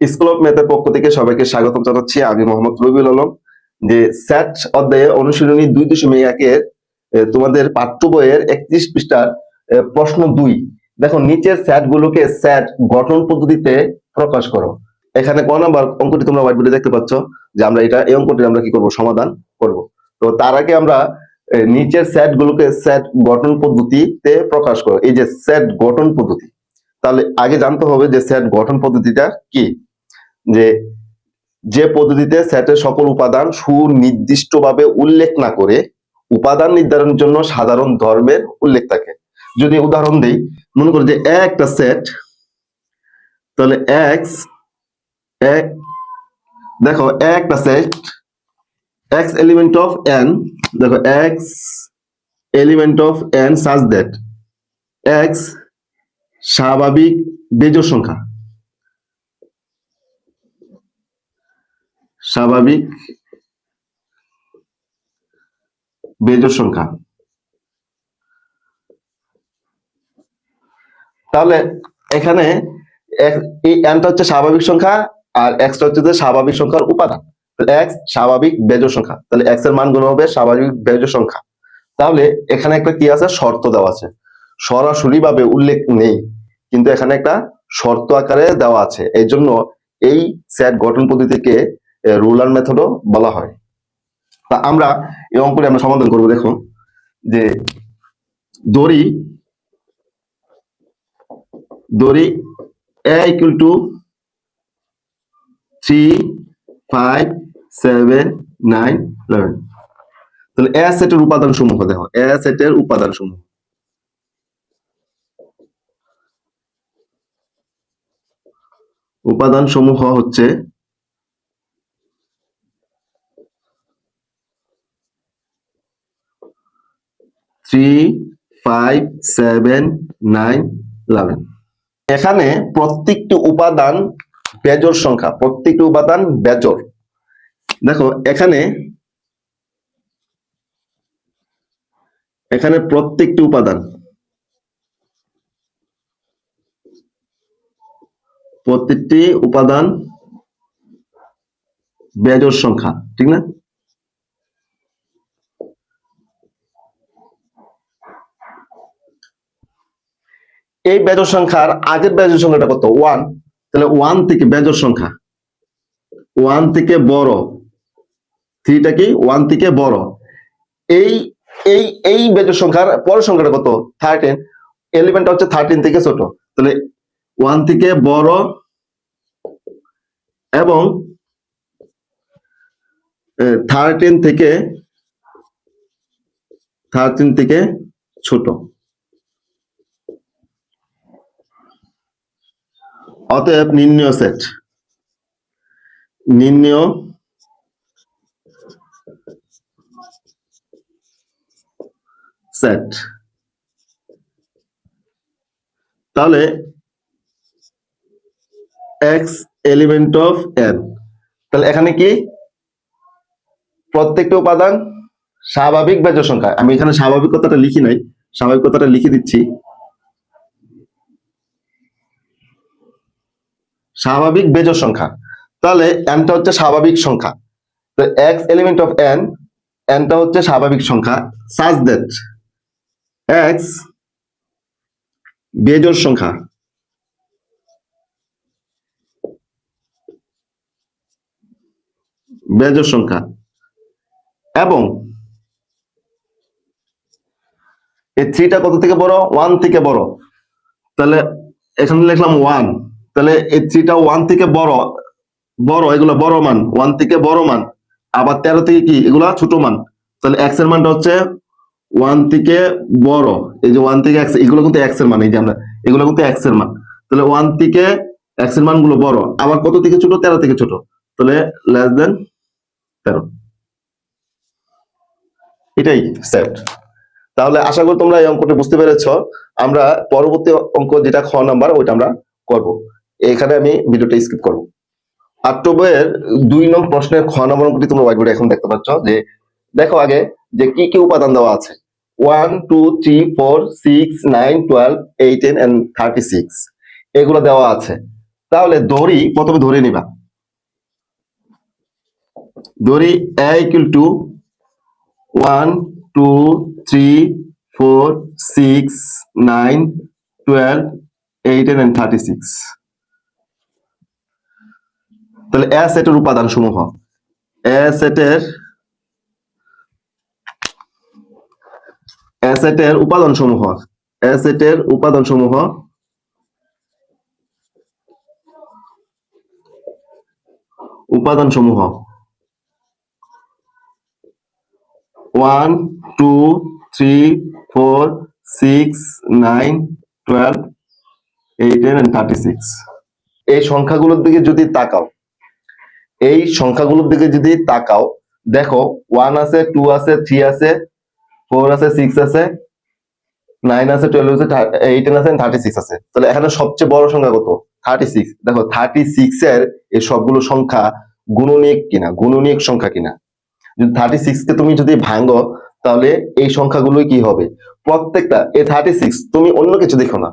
School of ম্যাথের পক্ষ থেকে সবাইকে স্বাগতম জানাচ্ছি। আমি মোহাম্মদ রবিউল আলম। যে স্যাট অধ্যায়ে অনুশীলনী দুই দশমিক একের তোমাদের পাঠ্য বইয়ের একত্রিশ পৃষ্ঠার প্রশ্ন দুই। দেখো, নিচের স্যাট গুলোকে স্যাট গঠন পদ্ধতিতে প্রকাশ করো। এখানে ক নাম্বার অঙ্কটি তোমরা হোয়াইট বোর্ডে দেখতে পাচ্ছ যে আমরা এটা, এই অঙ্কটি আমরা কি করব? সমাধান করব। তো তার আগে আমরা নিচের স্যাট গুলোকে স্যাট গঠন পদ্ধতিতে প্রকাশ করো। এই যে স্যাট গঠন পদ্ধতি, তাহলে আগে জানতে হবে যে স্যাট গঠন পদ্ধতিটা কি? যে যে পদ্ধতিতে সেটের সকল উপাদান সুনির্দিষ্টভাবে উল্লেখ না করে উপাদান নির্ধারণের জন্য সাধারণ ধর্মের উল্লেখ থাকে। যদি উদাহরণ দিই, মনে করি যে একটা সেট তাহলে এক্স এক দেখো একটা set x element of n, দেখো x element of n such that x স্বাভাবিক বেজোড় সংখ্যা। স্বাভাবিক বেজোড় সংখ্যা। তাহলে এখানে nটা হচ্ছে স্বাভাবিক সংখ্যা আর এক্সটা হচ্ছে স্বাভাবিক সংখ্যার উপাদান। এক্স স্বাভাবিক বেজোড় সংখ্যা। তাহলে এক্সের মানগুলো হবে স্বাভাবিক বেজোড় সংখ্যা। তাহলে এখানে একটা কি আছে? শর্ত দেওয়া আছে। সরাসরি ভাবে উল্লেখ নেই, কিন্তু এখানে একটা শর্ত আকারে দেওয়া আছে। এই জন্য এই সেট গঠন পদ্ধতিকে রুলার মেথডও বলা হয়। তা আমরা এই অঙ্কটি আমরা সমাধান করব দেখো যে দড়ি দড়ি A equal to three five seven nine eleven তাহলে এ সেটের উপাদান সমূহ দেখো এ সেটের উপাদান সমূহ উপাদান সমূহ হচ্ছে three five seven nine eleven এখানে প্রত্যেকটি উপাদান বেজোর সংখ্যা, প্রত্যেকটি উপাদান বেজোর দেখো, এখানে এখানে প্রত্যেকটি উপাদান প্রত্যেকটি উপাদান বেজোর সংখ্যা, ঠিক না? এই বেজোর সংখ্যার আগের বেজোর সংখ্যাটা কত? ওয়ান তাহলে ওয়ান থেকে বেজোর সংখ্যা। ওয়ান থেকে বড়। থ্রিটা কি? ওয়ান থেকে বড়। এই এই এই বেজোর সংখ্যার পরের সংখ্যাটা কত? থার্টিন এলিমেন্টটা হচ্ছে থার্টিন থেকে ছোট। তাহলে ওয়ান থেকে বড় এবং থার্টিন থেকে থার্টিন থেকে ছোট। অতএব নির্ণয় সেট নির্ণয় সেট তাহলে এক্স এলিমেন্ট অফ এন তাহলে এখানে কি? প্রত্যেকটা উপাদান স্বাভাবিক বেজোড় সংখ্যা। আমি এখানে স্বাভাবিক কথাটা লিখি নাই। স্বাভাবিক কথাটা লিখে দিচ্ছি। স্বাভাবিক বেজোড় সংখ্যা। তাহলে এনটা হচ্ছে স্বাভাবিক সংখ্যা। তো এক্স এলিমেন্ট অফ এন এনটা হচ্ছে স্বাভাবিক সংখ্যা। সাজ দ্যাট এক্স বেজোড় সংখ্যা। বেজোড় সংখ্যা। এবং এই থ্রিটা কত থেকে বড়? ওয়ান থেকে বড়। তাহলে এখানে লিখলাম ওয়ান তাহলে এই থ্রিটা ওয়ান থেকে বড় বড়, এগুলো বড় মান ওয়ান থেকে বড় মান, আবার তেরো থেকে কি, এগুলা ছোট মান। তাহলে এক্সের মানটা হচ্ছে ওয়ান থেকে বড়। এই যে ওয়ান থেকে এক্স এগুলো কিন্তু এক্সের মান, এই যে আমরা, এগুলো কিন্তু এক্সের মান। তাহলে ওয়ান থেকে এক্সের মানগুলো বড়, আবার কত থেকে ছোট? তেরো থেকে ছোট। তাহলে লেস দেন তেরো। এটাই সেট তাহলে আশা করি তোমরা এই অঙ্কটি বুঝতে পেরেছ। আমরা পরবর্তী অঙ্ক যেটা খ নাম্বার, ওইটা আমরা করব। এখানে আমি ভিডিওটা স্কিপ করব। আট্ট বইয়ের দুই নং প্রশ্নের খ নম্বর অঙ্কটি তোমরা হোয়াইট এখন দেখতে পাচ্ছ যে, দেখো আগে যে কি কি উপাদান দেওয়া আছে। One two three four six nine twelve eighteen and thirty six এগুলো দেওয়া আছে। তাহলে দড়ি প্রথমে ধরে নিবা। দড়ি A to one two three four six nine twelve eighteen and thirty six তাহলে এ সেটের উপাদান সমূহ এ সেটের এ সেটের উপাদান সমূহ এ সেটের উপাদান সমূহ উপাদান সমূহ one two three four six nine twelve eighteen thirty six এই সংখ্যাগুলোর দিকে যদি তাকাও এই সংখ্যাগুলোর দিকে যদি তাকাও, দেখো ওয়ান আছে টু আছে থ্রি আছে ফোর আছে সিক্স আছে নাইন আছে টুয়েলভ আছে এইটিন আছে থার্টি সিক্স আছে। তাহলে এখানে সবচেয়ে বড় সংখ্যা কত? থার্টি সিক্স দেখো থার্টি সিক্স এর এই সবগুলো সংখ্যা গুণনীয়ক কিনা, গুণনীয়ক সংখ্যা কিনা। যদি থার্টি সিক্স কে তুমি যদি ভাঙো, তাহলে এই সংখ্যাগুলোই কি হবে? প্রত্যেকটা, এই থার্টি সিক্স তুমি অন্য কিছু দেখো না।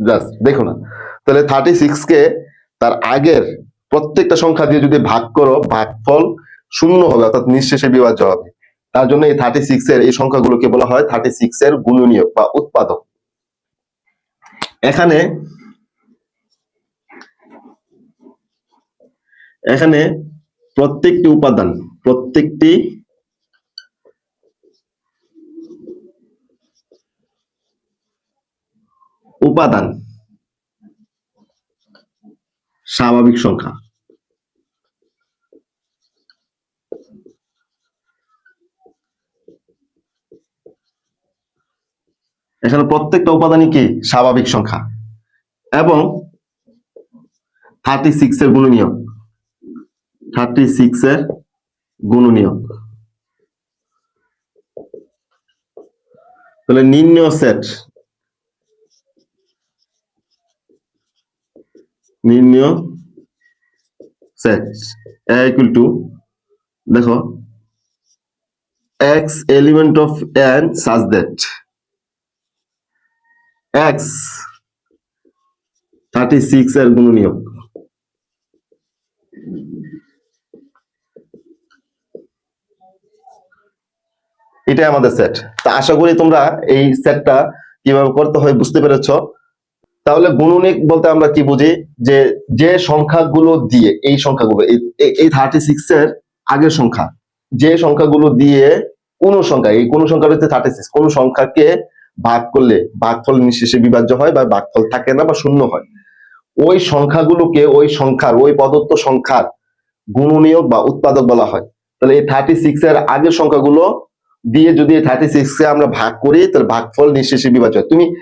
জাস্ট দেখো না। তাহলে থার্টি সিক্স কে তার আগের প্রত্যেকটা সংখ্যা দিয়ে যদি ভাগ করো, ভাগফল শূন্য হবে, অর্থাৎ নিঃশেষে বিভাজ্য হবে। তার জন্য এই থার্টি সিক্স এর এই সংখ্যাগুলোকে বলা হয় থার্টি সিক্স এর গুণনীয়ক বা উৎপাদক। এখানে এখানে প্রত্যেকটি উপাদান প্রত্যেকটি উপাদান স্বাভাবিক সংখ্যা। এখানে প্রত্যেকটা উপাদানই কি? স্বাভাবিক সংখ্যা। এবং থার্টি সিক্স এর গুণনীয়ক। থার্টি সিক্স এর গুণনীয়ক। তাহলে নিম্ন সেট নির্ণয় সেট ইকুয়াল টু দেখো, x element of n such that x 36 এর গুণনীয়ক। এটাই আমাদের সেট তা আশা করি তোমরা এই সেটটা কীভাবে করতে হয় বুঝতে পেরেছ। তাহলে গুণনীয়ক বলতে আমরা কি বুঝি? যে যে সংখ্যাগুলো দিয়ে, এই সংখ্যাগুলো, এই- থার্টি সিক্স এর আগের সংখ্যা, যে সংখ্যাগুলো দিয়ে কোন সংখ্যা, এই কোন সংখ্যা হচ্ছে থার্টি সিক্স কোন সংখ্যাকে ভাগ করলে ভাগফল নিঃশেষে বিভাজ্য হয় বা ভাগফল থাকে না বা শূন্য হয়। ওই সংখ্যাগুলোকে ওই সংখ্যার, ওই প্রদত্ত সংখ্যার গুণনীয়ক বা উৎপাদক বলা হয়। তাহলে এই থার্টি সিক্স এর আগের সংখ্যাগুলো দিয়ে যদি থার্টি সিক্স কে আমরা ভাগ করি, তাহলে ভাগফল নিঃশেষে বিভাজ্য হয়। তুমি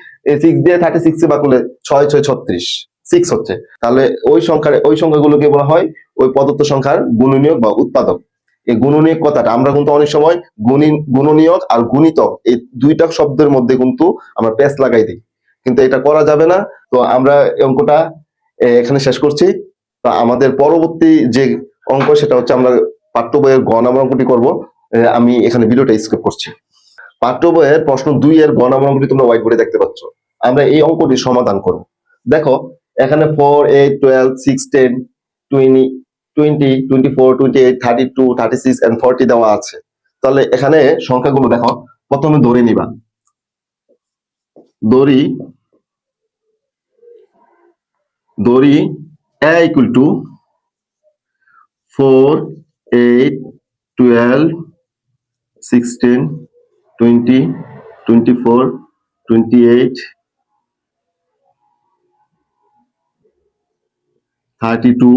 সিক্স দিয়ে থার্টি সিক্স ভাগ করলে ছয় ছয়, ছত্রিশ। সিক্স হচ্ছে। তাহলে ওই সংখ্যার, ওই সংখ্যাগুলোকে বলা হয় ওই প্রদত্ত সংখ্যার গুণনীয়ক বা উৎপাদক। এই গুণনীয়ক কথাটা, আমরা কিন্তু অনেক সময় গুণী, গুণনীয়ক আর গুণিতক এই দুইটা শব্দের মধ্যে কিন্তু আমরা পেস লাগাই দিই। কিন্তু এটা করা যাবে না। তো আমরা অঙ্কটা এখানে শেষ করছি। তো আমাদের পরবর্তী যে অঙ্ক, সেটা হচ্ছে আমরা পাঠ্য বইয়ের নাম্বার অঙ্কটি করব। আমি এখানে ভিডিওটা স্কিপ করছি। পাঠ্য বইয়ের প্রশ্ন দুই এর গ নাম্বার অঙ্কটি তোমরা হোয়াইট বোর্ডে দেখতে পাচ্ছ। আমরা এই অঙ্কটি সমাধান করব। দেখো, এখানে four eight twelve sixteen twenty twenty twenty four twenty eight thirty two thirty six and forty দেওয়া আছে। তাহলে এখানে সংখ্যাগুলো দেখো, প্রথমে ধরে নিবা। দড়ি দড়ি A equal to four eight twelve sixteen twenty twenty four twenty eight thirty two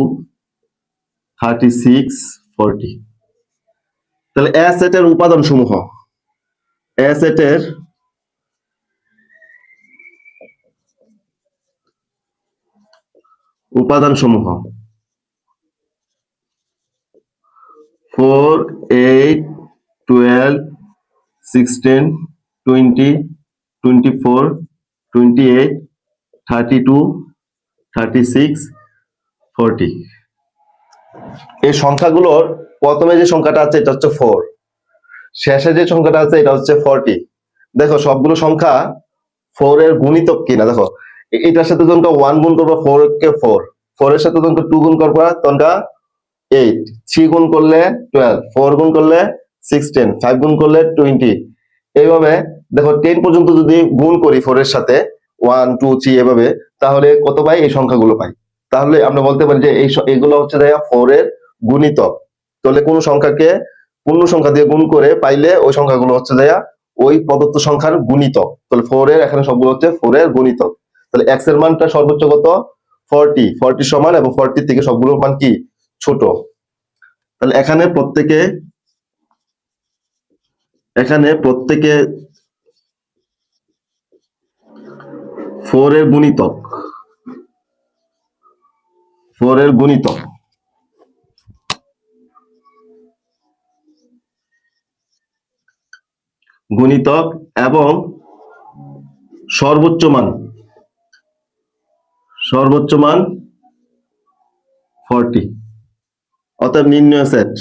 thirty six forty তাহলে এ সেটের উপাদান সমূহ এ সেটের উপাদান সমূহ four eight twelve sixteen twenty twenty four twenty eight thirty two thirty six forty এই সংখ্যাগুলোর প্রথমে যে সংখ্যাটা আছে, এটা হচ্ছে ফোর শেষে যে সংখ্যাটা আছে, এটা হচ্ছে ফোরটি দেখো, সবগুলো সংখ্যা ফোর এর গুণিতক কিনা, দেখো। এটার সাথে যখন ওয়ান গুণ করব ফোর কে ফোর ফোর এর সাথে তোমাকে টু গুণ করবা তখনকা এইট থ্রি গুণ করলে টুয়েলভ ফোর গুণ করলে সিক্সটিন ফাইভ গুণ করলে টোয়েন্টি এইভাবে, দেখো টেন পর্যন্ত যদি গুণ করি ফোর এর সাথে ওয়ান টু থ্রি এভাবে, তাহলে কত পাই? এই সংখ্যাগুলো পাই। তাহলে আমরা বলতে পারি যে এই এগুলো হচ্ছে দেখা ফোর এর গুণিতক। তাহলে কোন সংখ্যাকে পূর্ণ সংখ্যা দিয়ে গুণ করে পাইলে ওই সংখ্যাগুলো হচ্ছে দেখা ওই প্রদত্ত সংখ্যার গুণিতক। তাহলে ফোর এর এখানে সবগুলো হচ্ছে ফোর এর গুণিতক। তাহলে এক্সের মানটা সর্বোচ্চ কত? ফর্টি। ফর্টি সমান এবং ফর্টি থেকে সবগুলোর মান কি? ছোট। তাহলে এখানে প্রত্যেকে এখানে প্রত্যেকে ফোর এর গুণিতক। ফোর এর গুণিতক গুণিতক এবং সর্বোচ্চ মান। সর্বোচ্চ মান ফর্টি। অর্থাৎ নির্ণয় সেট।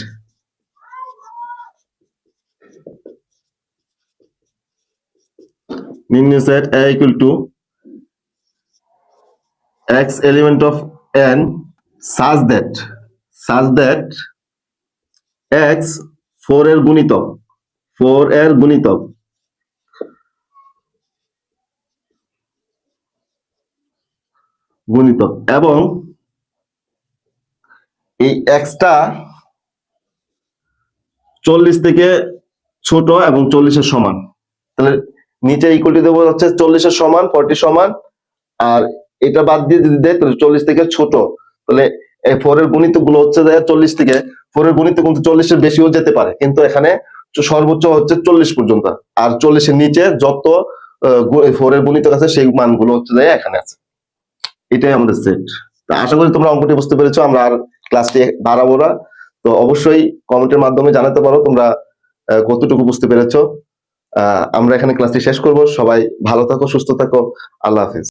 নির্ণয় set a equal to x element of n such that such that x 4 এর গুণিতক 4 এর গুণিতক। গুণিতক এবং এই এক্সটা চল্লিশ থেকে ছোট এবং চল্লিশের সমান। তাহলে নিচে ইকুয়ালটি দেবো হচ্ছে চল্লিশের সমান ফর্টি সমান, আর এটা বাদ দিয়ে যদি দেয়, তাহলে চল্লিশ থেকে ছোট। তাহলে এই ফোর এর গণিতগুলো হচ্ছে চল্লিশ থেকে ফোর এর গণিত কিন্তু চল্লিশের বেশিও যেতে পারে। কিন্তু এখানে সর্বোচ্চ হচ্ছে চল্লিশ পর্যন্ত। আর চল্লিশের নিচে যত ফোর এর গণিত আছে, সেই মানগুলো হচ্ছে যে এখানে আছে। এটাই আমাদের সেট আশা করি তোমরা অঙ্কটি বুঝতে পেরেছ, আমরা আর ক্লাসটি বাড়াবো না। তো অবশ্যই কমেন্টের মাধ্যমে জানাতে পারো তোমরা কতটুকু বুঝতে পেরেছ। আমরা এখানে ক্লাসটি শেষ করব। সবাই ভালো থাকো, সুস্থ থাকো। আল্লাহ হাফিজ।